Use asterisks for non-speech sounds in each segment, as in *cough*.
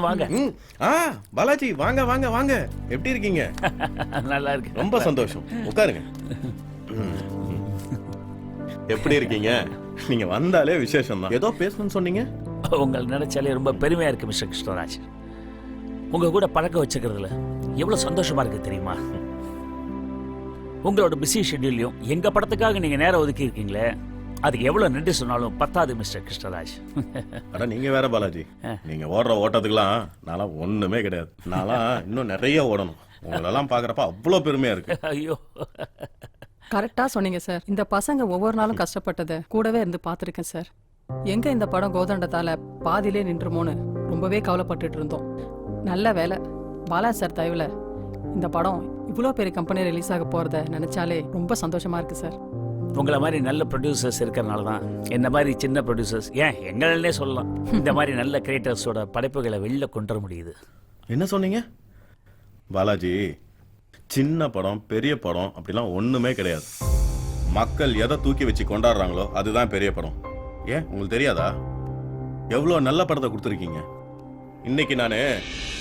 வாங்க. ஆ பாலாஜி வாங்க வாங்க வாங்க. எப்படி இருக்கீங்க? *laughs* நல்லா இருக்கு. ரொம்ப சந்தோஷம். உட்காருங்க. எப்படி இருக்கீங்க? நீங்க வந்தாலே விசேஷம் தான் ஏதோ பேசணும்னு சொன்னீங்க? உங்களை நினைச்சாலே ரொம்ப பெருமையா இருக்கு மிஸ்டர் கிருஷ்ணராஜ். உங்க கூட பழக்க வச்சுக்கிறதுல எவ்வளவு சந்தோஷமா இருக்கு தெரியுமா? உங்களோட பிஸி ஷெட்யூல்லையும் எங்க படத்துக்காக நீங்க நேரம் ஒதுக்கி இருக்கீங்களே அதுக்கு எவ்வளவு நன்றி சொன்னாலும் பத்தாது மிஸ்டர் கிருஷ்ணராஜ். அட நீங்க வேற பாலாஜி. நீங்க ஓடுற ஓட்டத்துக்குலாம் நான்லாம் ஒண்ணுமே கிடையாது. நான்லாம் இன்னும் நிறைய ஓடணும். உங்களெல்லாம் பாக்குறப்ப அவ்வளோ பெருமையா இருக்கு. ஐயோ. கரெக்டா சொன்னீங்க சார். இந்த பசங்க ஒவ்வொரு நாளும் கஷ்டப்பட்டதை. கூடவே இருந்து பார்த்துருக்கேன் சார். எங்க இந்த படம் கோதண்டத்தால பாதியிலே நின்றுமோன்னு ரொம்பவே கவலைப்பட்டுட்டு இருந்தோம். நல்ல வேலை. பாலா சார் தயவுல இந்த படம் இவ்வளோ பெரிய கம்பெனி ரிலீஸ் ஆக போறத நினைச்சாலே ரொம்ப சந்தோஷமா இருக்கு சார். உங்களை மாதிரி நல்ல ப்ரொடியூசர்ஸ் இருக்கிறனால தான் என்ன மாதிரி சின்ன ப்ரொடியூசர்ஸ் ஏன்? எங்களே சொல்லலாம். *laughs* இந்த மாதிரி நல்ல கிரியேட்டர்ஸோட படைப்புகளை வெளில கொண்டு வர முடியுது. என்ன சொன்னீங்க? பாலாஜி சின்ன படம் பெரிய படம் அப்படிலாம் ஒண்ணுமே கிடையாது. மக்கள் எதை தூக்கி வச்சு கொண்டாடுறாங்களோ அதுதான் பெரிய படம். ஏன்? உங்களுக்கு தெரியாதா? எவ்வளோ நல்ல படத்தை கொடுத்துருக்கீங்க. இன்னைக்கு நான்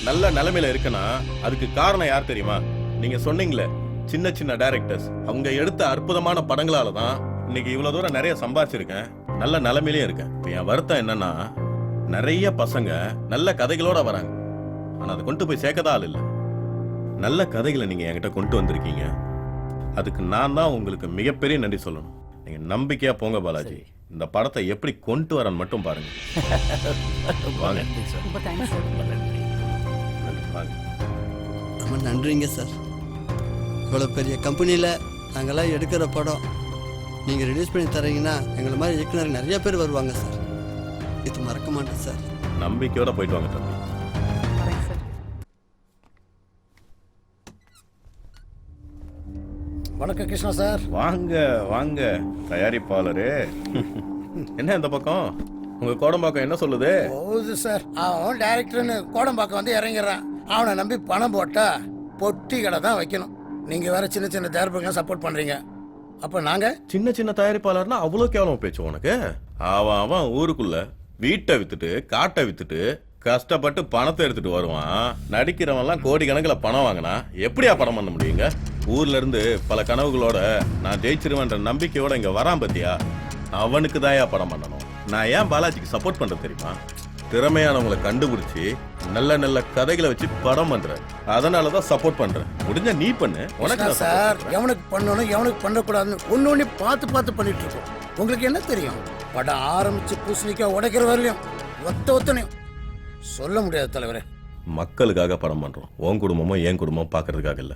நல்ல நிலைமையில இருக்கேன்னா அதுக்கு காரணம் யார் தெரியுமா? நீங்க சொன்னீங்களே. சின்ன சின்ன டைரக்டர்ஸ் அவங்க எடுத்த அற்புதமான படங்களால தான் இன்னைக்கு இவ்வளவு தூரம் நிறைய சம்பாதிச்சிருக்கேன் நல்ல நிலைமையிலே இருக்கேன். இப்போ என் வருத்தம் என்னன்னா நிறைய பசங்க நல்ல கதைகளோட வராங்க. ஆனா அதை கொண்டு போய் சேர்க்கதா ஆள் இல்லை. நல்ல கதைகளை நீங்க என்கிட்ட கொண்டு வந்திருக்கீங்க. அதுக்கு நான் தான் உங்களுக்கு மிகப்பெரிய நன்றி சொல்லணும். நீங்க நம்பிக்கையா போங்க பாலாஜி. இந்த படத்தை எப்படி கொண்டு வரேன்னு மட்டும் பாருங்க. வாங்க. நன்றி சார் ரொம்ப தேங்க்ஸ் சார் ரொம்ப நன்றி. நன்றி, வாங்க. ரொம்ப நன்றிங்க சார் இவ்வளோ பெரிய கம்பெனியில் நாங்கள்லாம் எடுக்கிற படம் நீங்கள் ரிலீஸ் பண்ணி தரீங்கன்னா எங்களை மாதிரி இயக்குனர் நிறைய பேர் வருவாங்க சார். இது மறக்க மாட்டேன் சார். நம்பிக்கையோட போயிட்டு வாங்க தம்பி. வணக்கம் கிருஷ்ணா சார். வாங்க வாங்க தயாரிப்பாளரே. என்ன இந்த பக்கம்? உங்க கோடம்பாக்கம் என்ன சொல்லுது? போகுது சார். அவன் டைரக்டர்னு கோடம்பாக்கம் வந்து இறங்கிடுறான். அவனை நம்பி பணம் போட்டா பொட்டி கடை தான் வைக்கணும். நீங்க வேற சின்ன சின்ன தயாரிப்புகள் சப்போர்ட் பண்றீங்க. அப்ப நாங்க? சின்ன சின்ன தயாரிப்பாளர்னா அவ்வளோ கேவலம் பேச்சு உனக்கு? அவன் அவன் ஊருக்குள்ள வீட்டை வித்துட்டு காட்டை வித்துட்டு கஷ்டப்பட்டு பணத்தை எடுத்துட்டு வருவான். நடிக்கிறவன்லாம் கோடி கணக்கில் பணம் வாங்கினா எப்படியா பணம் பண்ண முடியுங்க? ஊர்ல இருந்து பல கனவுகளோட நான் ஜெயிச்சிருவேன்ற நம்பிக்கையோட இங்க வரான் பத்தியா? அவனுக்கு தாயா படம் பண்ணணும். நான் ஏன் பாலாஜிக்கு சப்போர்ட் பண்றேன் தெரியுமா? திறமையானவங்களை கண்டுபிடிச்சி நல்ல நல்ல கதைகளை வச்சு படம் பண்றேன். அதனால தான் சப்போர்ட் பண்றேன். முடிஞ்சா நீ பண்ணு. உனக்கு support சார் பண்றேன். எவனுக்கு பண்ணணும் எவனுக்கு பண்ணக்கூடாதுன்னு ஒண்ணு ஒண்ணு பார்த்து பார்த்து பண்ணிட்டு இருக்கோம். உங்களுக்கு என்ன தெரியும்? படம் ஆரம்பிச்சு பூசணிக்காய் உடைக்கிற வரலையும். ஒத்த ஒத்தனையும். சொல்ல முடியாது தலைவரே. மக்களுக்காக படம் பண்றோம். உன் குடும்பமும் என் குடும்பமும் பார்க்கறதுக்காக இல்ல.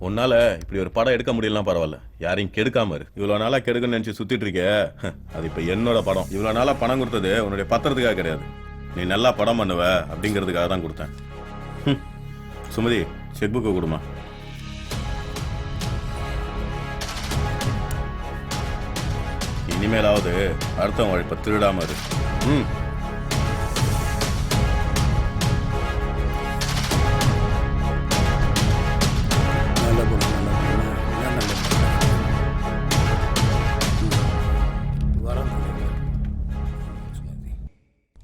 உன்னால இப்படி ஒரு படம் எடுக்க முடியலாம் பரவாயில்ல. யாரையும் கெடுக்காம இரு. இவ்வளவு நாளா கெடுக்கணும்னு நினைச்சு சுத்திட்டு இருக்க. அது இப்ப என்னோட படம். இவ்வளவு நாளா பணம் கொடுத்தது உன்னுடைய பத்திரத்துக்காக கிடையாது. நீ நல்லா படம் பண்ணுவ அப்படிங்கிறதுக்காக தான் கொடுத்தேன். சுமதி செக் புக்கை கொடுமா. இனிமேலாவது அடுத்தவங்க உழைப்ப திருடாம இரு. ம்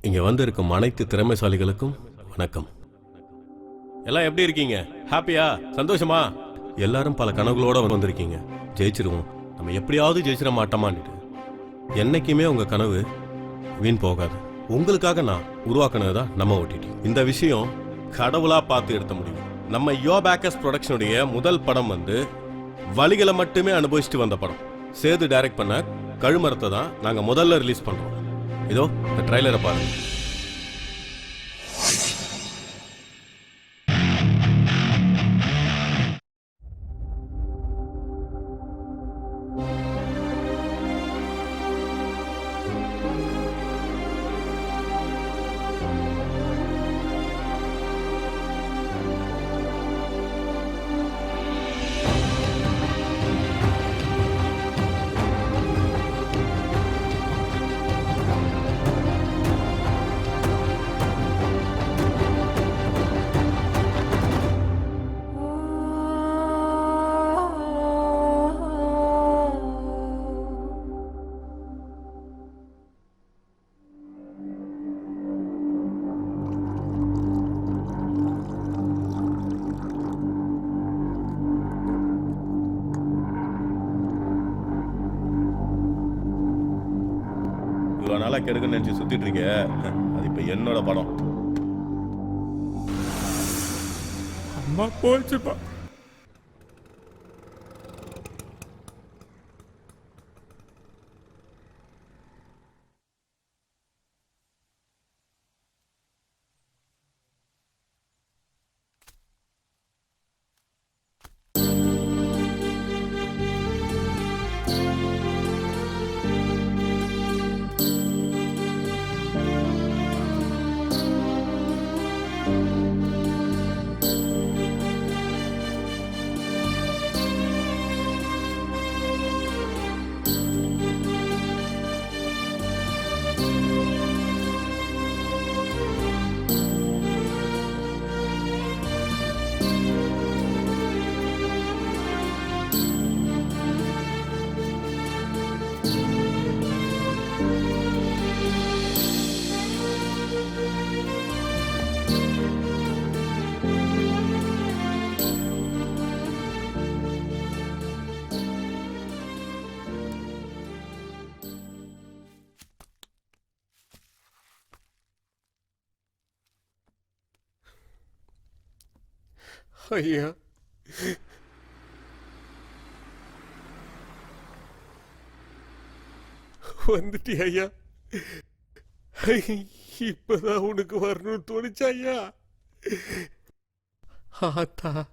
இங்கே வந்திருக்கும் அனைத்து திறமைசாலிகளுக்கும் வணக்கம். எல்லாம் எப்படி இருக்கீங்க? ஹாப்பியா சந்தோஷமா? எல்லாரும் பல கனவுகளோட வந்திருக்கீங்க. ஜெயிச்சிருவோம். நம்ம எப்படியாவது ஜெயிச்சிட மாட்டோமான்னுட்டு என்னைக்குமே உங்க கனவு வீண் போகாது. உங்களுக்காக நான் உருவாக்குனது தான் நம்ம ஓட்டிட்டு இந்த விஷயம் கடவுளாக பார்த்து எடுத்த முடியும் நம்ம யோ பேக்கஸ் ப்ரொடக்ஷனுடைய முதல் படம் வந்து வழிகளை மட்டுமே அனுபவிச்சுட்டு வந்த படம். சேது டைரக்ட் பண்ண கழுமரத்தை தான் நாங்கள் முதல்ல ரிலீஸ் பண்ணுறோம் இதோ இந்த ட்ரைலரை பாருங்க. கெடுக்கன்னு நினச்சி சுத்திட்டு இருக்க. அது இப்போ என்னோட படம். அம்மா போச்சுப்பா ஐயா. வந்துட்டி ஐயா. இப்பதான் உனக்கு வரணும்னு தோணுச்சா ஐயா. ஆத்தா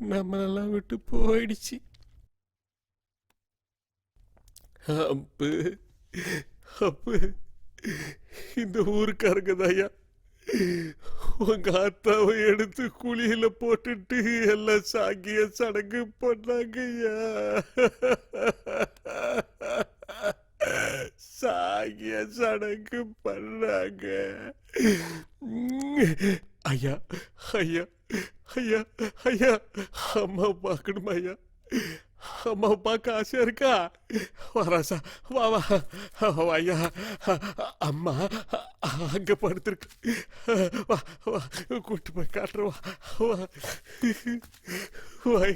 நம்மளெல்லாம் விட்டு போயிடுச்சு. அப்பு அப்பு இந்த ஊருக்காரங்க ஐயா. உங்க அத்தாவை எடுத்து குழியில போட்டுட்டு எல்லாம் சாங்கிய சடங்கு பண்ணாங்கய்யா சாங்கிய சடங்கு பண்ணாங்க உம். ஐயா ஐயா ஐயா ஐயா அம்மா பார்க்கணுமா ஐயா அம்மா பார்க்க ஆசையா இருக்கா? வராசா வா வா. ஐயா. அம்மா அங்க படுத்துருக்கு. வா வா. கூட்டு போய் காட்டுறவா வா வா.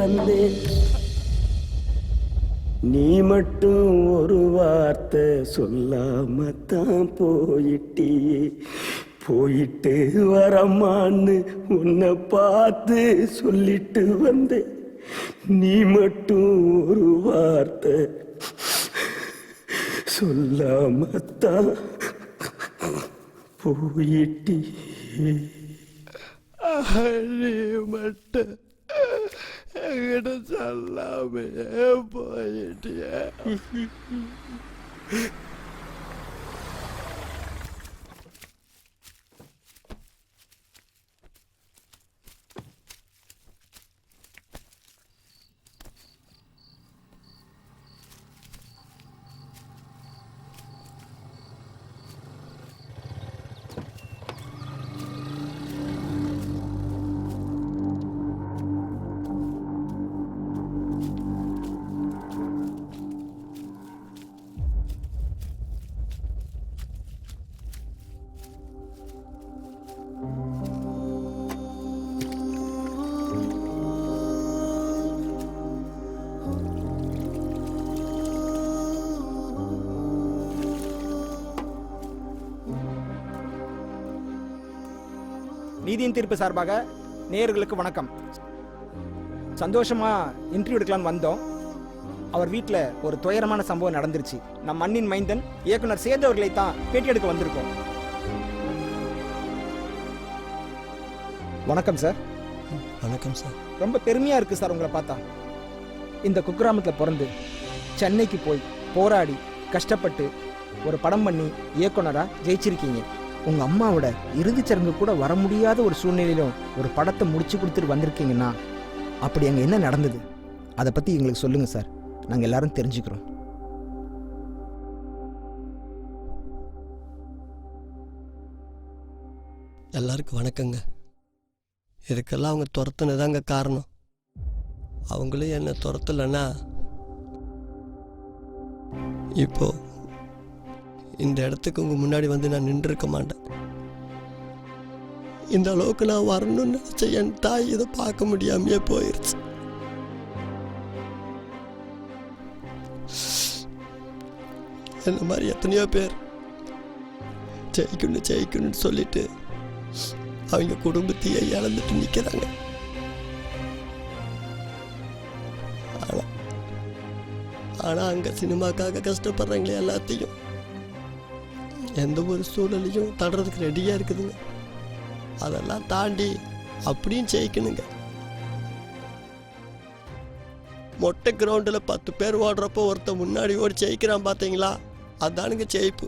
வந்து. நீ மட்டும் ஒரு வார்த்தை சொல்லாம தான் போயிட்டியே. போயிட்டு வரமான்னு உன்னை பார்த்து சொல்லிட்டு வந்தேன் நீ மட்டும் ஒரு வார்த்தை சொல்லாம தான் போயிட்டியே. நீ மட்டும் என்கிட்ட சொல்லாமே போயிட்டிய நீதியின் தீர்ப்பு சார்பாக நேயர்களுக்கு வணக்கம். சந்தோஷமா இன்டர்வியூ எடுக்கலாம்னு வந்தோம். அவர் வீட்டில் ஒரு துயரமான சம்பவம் நடந்துருச்சு. நம் மண்ணின் மைந்தன் இயக்குனர் சேர்ந்தவர்களை தான் பேட்டி எடுக்க வந்திருக்கோம். வணக்கம் சார். வணக்கம் சார். ரொம்ப பெருமையா இருக்கு சார் உங்களை பார்த்தா. இந்த குக்கிராமத்தில் பிறந்து சென்னைக்கு போய் போராடி கஷ்டப்பட்டு ஒரு படம் பண்ணி இயக்குனரா ஜெயிச்சிருக்கீங்க. உங்கள் அம்மாவோட இறுதிச் சடங்கு கூட வர முடியாத ஒரு சூழ்நிலையிலும் ஒரு படத்தை முடிச்சு கொடுத்துட்டு வந்திருக்கீங்கன்னா அப்படி அங்கே என்ன நடந்தது? அதை பற்றி எங்களுக்கு சொல்லுங்கள் சார். நாங்கள் எல்லாரும் தெரிஞ்சுக்கிறோம். எல்லாருக்கும் வணக்கங்க. இதுக்கெல்லாம் அவங்க துரத்துனதாங்க காரணம். அவங்களும் என்னை துரத்தலைன்னா இப்போது இந்த இடத்துக்கு உங்கள் முன்னாடி வந்து நான் நின்றுருக்க மாட்டேன். இந்த அளவுக்கு நான் வரணும்னு நினச்ச என் தாய் இதை பார்க்க முடியாமையே போயிருச்சு. என்ன மாதிரி எத்தனையோ பேர் ஜெயிக்கணும் ஜெயிக்கணும்னு சொல்லிட்டு அவங்க குடும்பத்தையே இழந்துட்டு நிற்கிறாங்க ஆனால் ஆனால் அங்கே சினிமாக்காக கஷ்டப்படுறாங்களே எல்லாத்தையும் எந்த ஒரு சூழலையும் தடுறதுக்கு ரெடியாக இருக்குதுங்க. அதெல்லாம் தாண்டி அப்படியும் ஜெயிக்கணுங்க. மொட்டை கிரவுண்டில் பத்து பேர் ஓடுறப்போ ஒருத்தன் முன்னாடி ஓடி ஜெயிக்கிறான் பார்த்தீங்களா? அதானுங்க ஜெயிப்பு.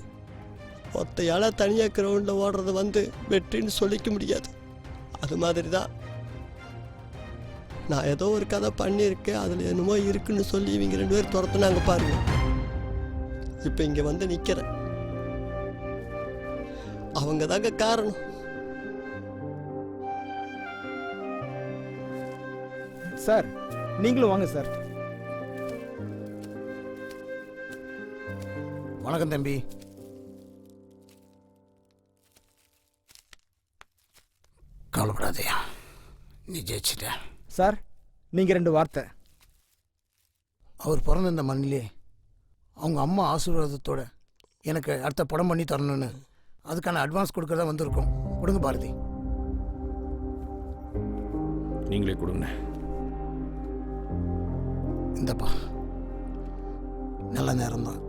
ஒத்தையால் தனியாக கிரவுண்டில் ஓடுறது வந்து வெற்றின்னு சொல்லிக்க முடியாது. அது மாதிரி தான் நான் ஏதோ ஒரு கதை பண்ணியிருக்கேன் அதில் என்னமோ இருக்குன்னு சொல்லி இவங்க ரெண்டு பேரும் துரத்துனாங்க பாருங்க. இப்போ இங்கே வந்து நிற்கிறேன். அவங்க தாங்க காரணம். சார் நீங்களும் வாங்க சார். வணக்கம் தம்பி. கவலைப்படாதயா நீ ஜெயிச்சிட்ட. சார் நீங்கள் ரெண்டு வார்த்தை. அவர் பிறந்த இந்த மண்ணிலே அவங்க அம்மா ஆசீர்வாதத்தோட எனக்கு அடுத்த படம் பண்ணி தரணும்னு அதுக்கான அட்வான்ஸ் கொடுக்கறதா வந்திருக்கோம். கொடுங்க பாரதி. நீங்களே கொடுங்க. இந்தப்பா. நல்ல நேரம்தான்.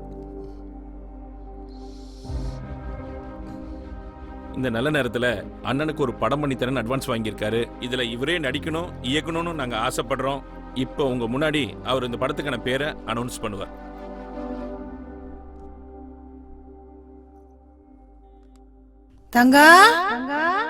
இந்த நல்ல நேரத்துல அண்ணனுக்கு ஒரு படம் பண்ணி தரேன்னு அட்வான்ஸ் வாங்கியிருக்காரு. இதுல இவரே நடிக்கணும் இயக்கணும்னு நாங்க ஆசைப்படுறோம். இப்போ உங்க முன்னாடி அவர் இந்த படத்துக்கான பேரை அனௌன்ஸ் பண்ணுவார். தங்கா அவ்வளவுதான்